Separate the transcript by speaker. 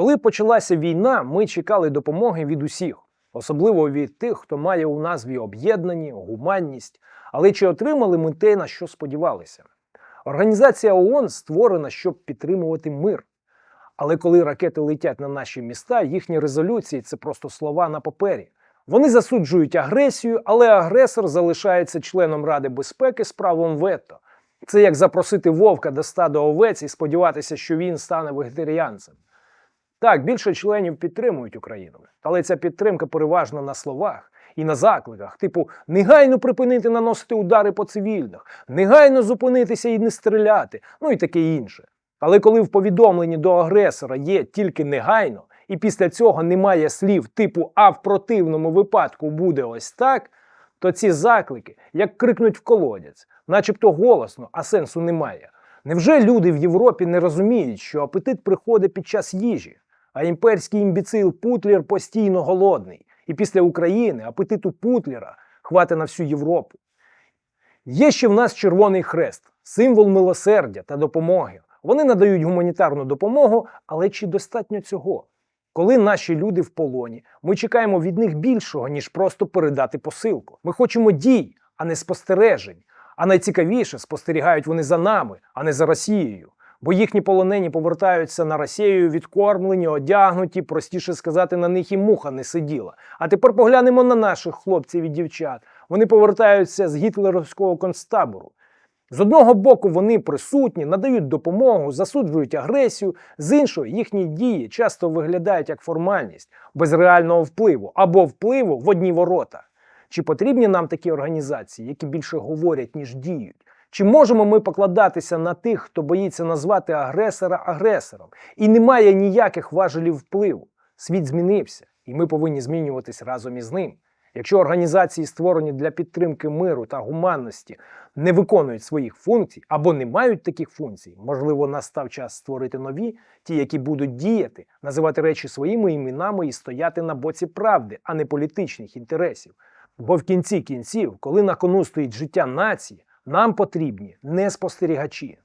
Speaker 1: Коли почалася війна, ми чекали допомоги від усіх, особливо від тих, хто має у назві об'єднані, гуманність. Але чи отримали ми те, на що сподівалися? Організація ООН створена, щоб підтримувати мир. Але коли ракети летять на наші міста, їхні резолюції це просто слова на папері. Вони засуджують агресію, але агресор залишається членом Ради безпеки з правом вето. Це як запросити вовка до стада овець і сподіватися, що він стане вегетаріанцем. Так, більше членів підтримують Україну, але ця підтримка переважно на словах і на закликах, типу негайно припинити наносити удари по цивільних, негайно зупинитися і не стріляти, ну і таке інше. Але коли в повідомленні до агресора є тільки негайно, і після цього немає слів типу а в противному випадку буде ось так, то ці заклики як крикнуть в колодязь, начебто голосно, а сенсу немає. Невже люди в Європі не розуміють, що апетит приходить під час їжі, а імперський імбіцил Путлер постійно голодний, і після України апетиту Путлера хватить на всю Європу? Є ще в нас Червоний Хрест, символ милосердя та допомоги. Вони надають гуманітарну допомогу, але чи достатньо цього? Коли наші люди в полоні, ми чекаємо від них більшого, ніж просто передати посилку. Ми хочемо дій, а не спостережень. А найцікавіше спостерігають вони за нами, а не за Росією. Бо їхні полонені повертаються на Росію відкормлені, одягнуті, простіше сказати, на них і муха не сиділа. А тепер поглянемо на наших хлопців і дівчат. Вони повертаються з гітлерівського концтабору. З одного боку вони присутні, надають допомогу, засуджують агресію, з іншого їхні дії часто виглядають як формальність без реального впливу або впливу в одні ворота. Чи потрібні нам такі організації, які більше говорять, ніж діють? Чи можемо ми покладатися на тих, хто боїться назвати агресора агресором і не має ніяких важелів впливу? Світ змінився, і ми повинні змінюватись разом із ним. Якщо організації, створені для підтримки миру та гуманності, не виконують своїх функцій або не мають таких функцій, можливо, настав час створити нові, ті, які будуть діяти, називати речі своїми іменами і стояти на боці правди, а не політичних інтересів. Бо в кінці кінців, коли на кону стоїть життя нації, нам потрібні не спостерігачі,